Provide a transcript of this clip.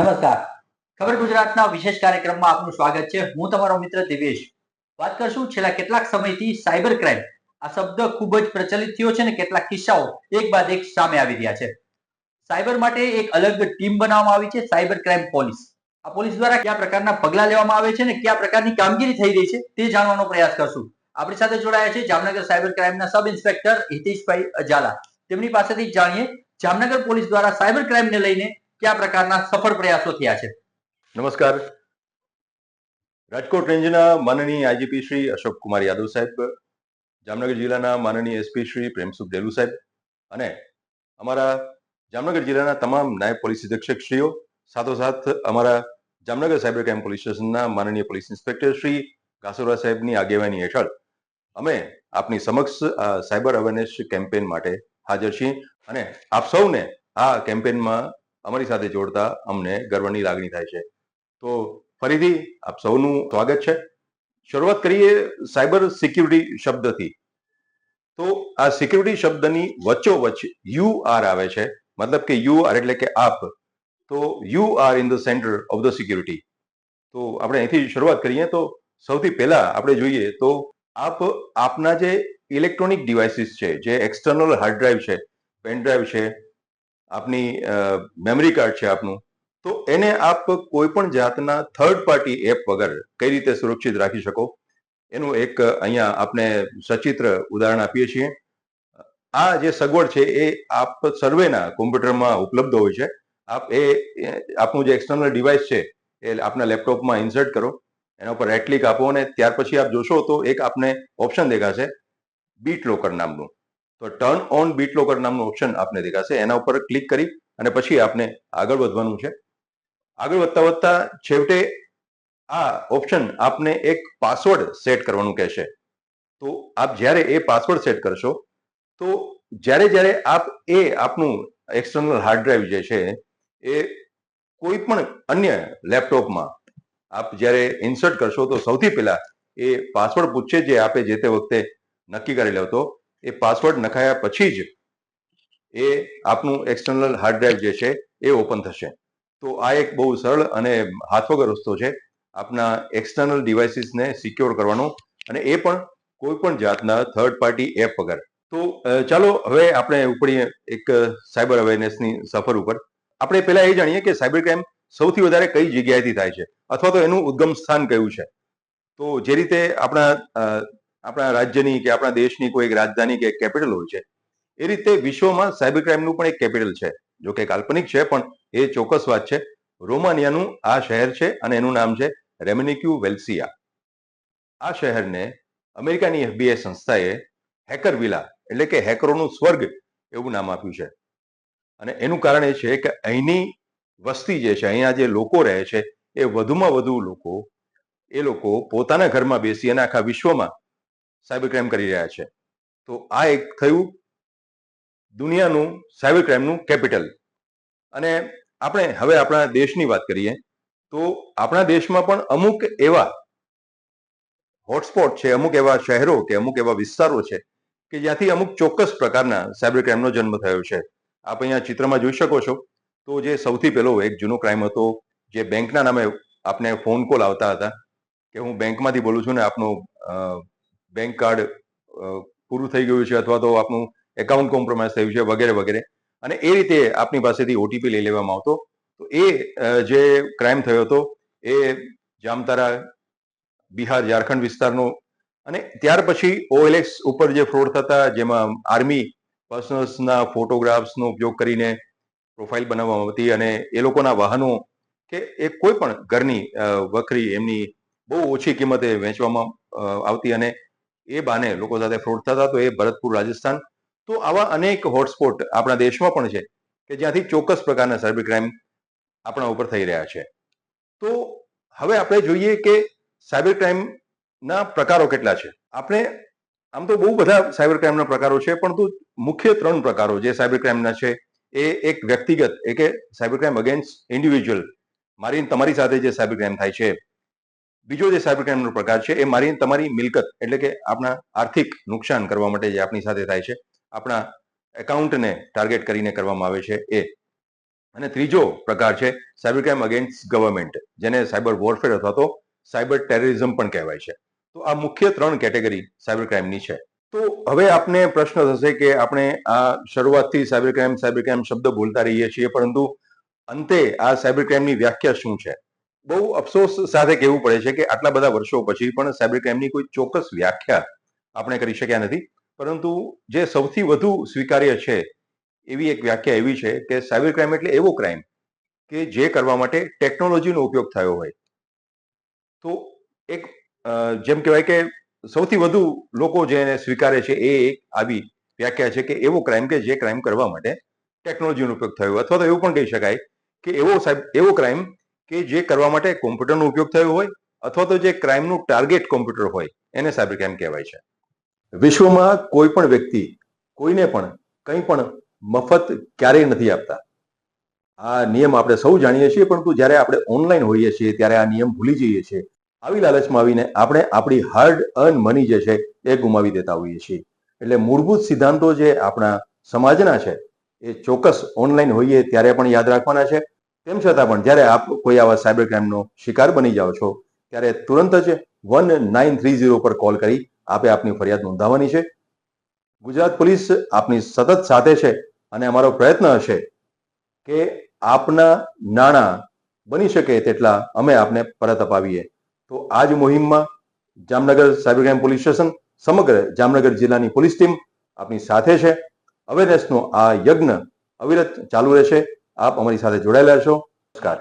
નમસ્કાર. ખબર ગુજરાતના વિશેષ કાર્યક્રમમાં આપનું સ્વાગત છે. હું તમારો મિત્ર દિવેશ. વાત કરશું છેલ્લા કેટલાક સમયથી સાયબર ક્રાઇમ. આ શબ્દ ખૂબ જ પ્રચલિત થયો છે ને કેટલાક કિસ્સાઓ એક બાદ એક સામે આવી રહ્યા છે. સાયબર માટે એક અલગ ટીમ બનાવવામાં આવી છે, સાયબર ક્રાઇમ પોલીસ. આ પોલીસ દ્વારા કયા પ્રકારના પગલા લેવામાં આવે છે ને કયા પ્રકારની કામગીરી થઈ રહી છે તે જાણવાનો પ્રયાસ કરશું. આપણી સાથે જોડાયા છે જામનગર સાયબર ક્રાઇમના સબ ઇન્સ્પેક્ટર હિતેશભાઈ અજાલા. તેમની પાસેથી જાણીએ જામનગર પોલીસ દ્વારા સાયબર ક્રાઇમને લઈને કયા પ્રકારના સફળ પ્રયાસો થયા છે? નમસ્કાર. રાજકોટ રેન્જના માનનીય આઈજીપી શ્રી અશોક કુમાર યાદવ સાહેબ, જામનગર જિલ્લાના માનનીય એસપી શ્રી પ્રેમસુખ ડેલુ સાહેબ અને અમારા જામનગર જિલ્લાના તમામ નાયબ પોલીસ અધિક્ષક શ્રીઓ સાથોસાથ અમારા જામનગર સાયબર ક્રાઇમ પોલીસ સ્ટેશનના માનનીય પોલીસ ઇન્સ્પેક્ટર શ્રી ઘાસોરા સાહેબની આગેવાની હેઠળ અમે આપની સમક્ષ સાયબર અવેરનેસ કેમ્પેન માટે હાજર છીએ અને આપ સૌને આ કેમ્પેનમાં અમારી સાથે જોડતા અમને ગર્વની લાગણી થાય છે. તો ફરીથી આપ સૌનું સ્વાગત છે. શરૂઆત કરીએ સાયબર સિક્યુરિટી શબ્દથી. તો આ સિક્યુરિટી શબ્દની વચ્ચોવચ્ચ યુ આર આવે છે. મતલબ કે યુ આર એટલે કે આપ. તો you are in the centre of the security. તો આપણે અહીંથી શરૂઆત કરીએ. તો સૌથી પહેલા આપણે જોઈએ તો આપ, આપના જે ઇલેક્ટ્રોનિક ડિવાઇસીસ છે, જે એક્સટર્નલ હાર્ડ ડ્રાઈવ છે, પેન ડ્રાઈવ છે આપની મેમરી કાર્ડ છે આપનું, તો એને આપ કોઈ પણ જાતના થર્ડ પાર્ટી એપ વગર કઈ રીતે સુરક્ષિત રાખી શકો? એનું એક અહીંયા આપને સચિત્ર ઉદાહરણ આપીએ છીએ. આ જે સગવડ છે એ આપ સર્વેના કોમ્પ્યુટરમાં ઉપલબ્ધ હોય છે. આપ એ એ, આપનું જે એક્સટર્નલ ડિવાઇસ છે એ આપના લેપટોપમાં ઇન્સર્ટ કરો. એના ઉપર રાઇટ ક્લિક આપો અને ત્યાર પછી આપ જોશો તો એક આપને ઓપ્શન દેખાશે. બીટ લોકર નામનું. તો ટર્ન ઓન બીટ લોકર નામનું ઓપ્શન આપને દેખાશે. એના ઉપર ક્લિક કરી અને પછી આપને આગળ વધવાનું છે. આગળ વધતા વધતા છેવટે આ ઓપ્શન આપને એક પાસવર્ડ સેટ કરવાનું કહેશે. તો આપ જ્યારે એ પાસવર્ડ સેટ કરશો, તો જ્યારે જ્યારે આપ એ આપનું એક્સટર્નલ હાર્ડ ડ્રાઈવ જે છે, એ કોઈ પણ અન્ય લેપટોપમાં આપ જ્યારે ઇન્સર્ટ કરશો, તો સૌથી પહેલા એ પાસવર્ડ પૂછશે જે આપે જે તે વખતે નક્કી કરી લો તો એ પાસવર્ડ નખાયા પછી જ એ આપનું એક્સટર્નલ હાર્ડ ડ્રાઈવ જે છે એ ઓપન થશે. તો આ એક બહુ સરળ અને હાથ વગર રસ્તો છે આપના એક્સટર્નલ ડિવાઇસીસને સિક્યોર કરવાનો અને એ પણ કોઈ પણ જાતના થર્ડ પાર્ટી એપ વગર. તો ચાલો હવે આપણે ઉપડીએ એક સાયબર અવેરનેસની સફર ઉપર. આપણે પહેલા એ જાણીએ કે સાયબર ક્રાઇમ સૌથી વધારે કઈ જગ્યાએથી થાય છે? અથવા તો એનું ઉદ્ગમ સ્થાન કયું છે? તો જે રીતે આપણા આપણા રાજ્યની કે આપણા દેશની કોઈ એક રાજધાની કે કેપિટલ હોય છે, એ રીતે વિશ્વમાં સાયબર ક્રાઇમનું પણ એક કેપિટલ છે. જો કે કાલ્પનિક છે, પણ એ ચોક્કસ વાત છે. રોમાનિયાનું આ શહેર છે અને એનું નામ છે રેમનિક્યુ વેલ્સિયા. આ શહેરને અમેરિકાની એફબીઆઈ સંસ્થાએ હેકર વિલા, એટલે કે હેકરોનું સ્વર્ગ એવું નામ આપ્યું છે. અને એનું કારણ એ છે કે અહીંની વસ્તી જે છે, અહીંયા જે લોકો રહે છે, એ વધુમાં વધુ લોકો, એ લોકો પોતાના ઘરમાં બેસી અને આખા વિશ્વમાં સાયબર ક્રાઇમ કરી રહ્યા છે. તો આ એક થયું દુનિયાનું સાયબર ક્રાઇમનું કેપિટલ અને આપણે હવે આપણા દેશની વાત કરીએ, તો આપણા દેશમાં પણ અમુક એવા હોટસ્પોટ છે, અમુક એવા શહેરો કે અમુક એવા વિસ્તારો છે કે જ્યાંથી અમુક ચોક્કસ પ્રકારના સાયબર ક્રાઇમનો જન્મ થયો છે. આપ અહીંયા ચિત્રમાં જોઈ શકો છો. તો જે સૌથી પહેલો એક જૂનો ક્રાઇમ હતો, જે બેંકના નામે આપને ફોન કોલ આવતા હતા, કે હું બેંકમાંથી બોલું છું ને આપનું બેંક કાર્ડ પૂરું થઈ ગયું છે અથવા તો આપનું એકાઉન્ટ કોમ્પ્રોમાઇઝ થયું છે વગેરે વગેરે. અને એ રીતે આપની પાસેથી ઓટીપી લઈ લેવામાં આવતો. તો એ જે ક્રાઇમ થયો હતો, એ જામતારા, બિહાર, ઝારખંડ વિસ્તારનો. અને ત્યાર પછી ઓએલએક્સ ઉપર જે ફ્રોડ થતા, જેમાં આર્મી પર્સનલ્સના ફોટોગ્રાફ્સનો ઉપયોગ કરીને પ્રોફાઇલ બનાવવામાં આવતી અને એ લોકોના વાહનો કે એ કોઈ પણ ઘરની વખરી એમની બહુ ઓછી કિંમતે વેચવામાં આવતી અને એ બાને લોકો સાથે ફ્રોડ થતા તો એ ભરતપુર, રાજસ્થાન, તો આવા અનેક હોટસ્પોટ આપણા દેશમાં પણ છે કે જ્યાંથી ચોક્કસ પ્રકારના સાયબર ક્રાઇમ આપણા ઉપર થઈ રહ્યા છે. તો હવે આપણે જોઈએ કે સાયબર ક્રાઇમના પ્રકારો કેટલા છે. આપણે આમ તો બહુ બધા સાયબર ક્રાઇમના પ્રકારો છે, પરંતુ મુખ્ય ત્રણ પ્રકારો જે સાયબર ક્રાઇમના છે, એ એક વ્યક્તિગત, એ કે સાયબર ક્રાઇમ અગેન્સ્ટ ઇન્ડિવિજ્યુઅલ મારી તમારી સાથે જે સાયબર ક્રાઇમ થાય છે બીજો જે સાયબર ક્રાઇમનો પ્રકાર છે, એ મારી, તમારી મિલકત એટલે કે આપણા આર્થિક નુકસાન કરવા માટે જે આપણી સાથે થાય છે આપણા એકાઉન્ટને ટાર્ગેટ કરીને કરવામાં આવે છે એ. અને ત્રીજો પ્રકાર છે સાયબર ક્રાઇમ અગેન્સ્ટ ગવર્મેન્ટ જેને સાયબર વોરફેર અથવા તો સાયબર ટેરરિઝમ પણ કહેવાય છે. તો આ મુખ્ય ત્રણ કેટેગરી સાયબર ક્રાઇમની છે. તો હવે આપને પ્રશ્ન થશે કે આપણે આ શરૂઆતથી સાયબર ક્રાઇમ સાયબર ક્રાઇમ શબ્દ બોલતા રહીએ છીએ, પરંતુ અંતે આ સાયબર ક્રાઇમની વ્યાખ્યા શું છે? બહુ અફસોસ સાથે કહેવું પડે છે કે આટલા બધા વર્ષો પછી પણ સાયબર ક્રાઇમની કોઈ ચોક્કસ વ્યાખ્યા આપણે કરી શક્યા નથી. પરંતુ જે સૌથી વધુ સ્વીકાર્ય છે એવી એક વ્યાખ્યા એવી છે કે સાયબર ક્રાઇમ એટલે એવો ક્રાઇમ કે જે કરવા માટે ટેકનોલોજીનો ઉપયોગ થયો હોય. તો એક જેમ કહેવાય કે સૌથી વધુ લોકો જેને સ્વીકારે છે એ એક આવી વ્યાખ્યા છે કે એવો ક્રાઇમ કે જે ક્રાઇમ કરવા માટે ટેકનોલોજીનો ઉપયોગ થયો. અથવા તો એવું પણ કહી શકાય કે એવો સાહેબ એવો ક્રાઇમ કે જે કરવા માટે કોમ્પ્યુટરનો ઉપયોગ થયો હોય, અથવા તો જે ક્રાઇમનું ટાર્ગેટ કોમ્પ્યુટર હોય, એને સાયબર ક્રાઇમ કહેવાય છે. વિશ્વમાં કોઈ પણ વ્યક્તિ, કોઈને પણ, કંઈ પણ મફત ક્યારેય નથી આપતા. આ નિયમ આપણે સૌ જાણીએ છીએ, પરંતુ જ્યારે આપણે ઓનલાઈન હોઈએ છીએ, ત્યારે આ નિયમ ભૂલી જઈએ છીએ. આવી લાલચમાં આવીને આપણે આપણી હાર્ડ અર્ન મની જે છે, એ ગુમાવી દેતા હોઈએ છીએ. એટલે મૂળભૂત સિદ્ધાંતો જે આપણા સમાજના છે, એ ચોક્કસ ઓનલાઈન હોઈએ ત્યારે પણ યાદ રાખવાના છે. તેમ છતાં પણ? જ્યારે આપ કોઈ આવા સાયબર ક્રાઇમનો શિકાર બની જાઓ છો, ત્યારે તુરંત જ વન નાઇન થ્રી ઝીરો પર કોલ કરી આપે આપની ફરિયાદ નોંધાવવાની છે. ગુજરાત પોલીસ આપની સતત સાથે છે અને અમારો પ્રયત્ન હશે કે આપના નાણાં બની શકે તેટલા અમે આપને પરત અપાવીએ. તો આ જ મુહિમમાં Jamnagar cyber crime police station સમગ્ર જામનગર જિલ્લાની પોલીસ ટીમ આપની સાથે છે. અવેરનેસનો આ યજ્ઞ અવિરત ચાલુ રહેશે. આપ અમારી સાથે જોડાયેલા છો નમસ્કાર.